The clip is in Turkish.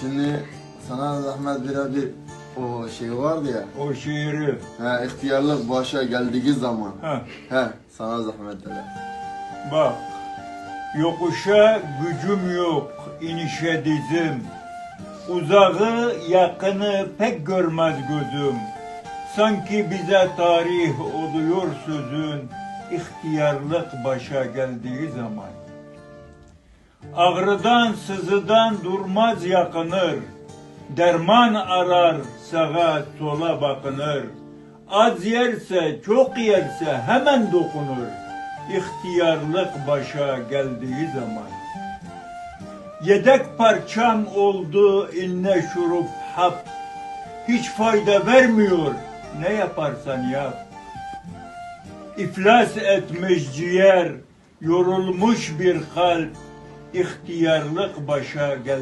Şimdi sana zahmet birebir o şey vardı ya. O şiiri. He, ihtiyarlık başa geldiği zaman. Ha, He, sana zahmet hele. bak. Yokuşa gücüm yok, inişe dizim. Uzağı yakını pek görmez gözüm. Sanki bize tarih oluyor sözün, ihtiyarlık başa geldiği zaman. Ağrıdan sızıdan durmaz yakınır. Derman arar sağa sola bakınır. Az yerse çok yerse hemen dokunur. İhtiyarlık başa geldiği zaman. Yedek parçam oldu inne şurup hap. Hiç fayda vermiyor ne yaparsan yap. İflas etmiş ciğer, yorulmuş bir kalp, ihtiyarlık başa gel.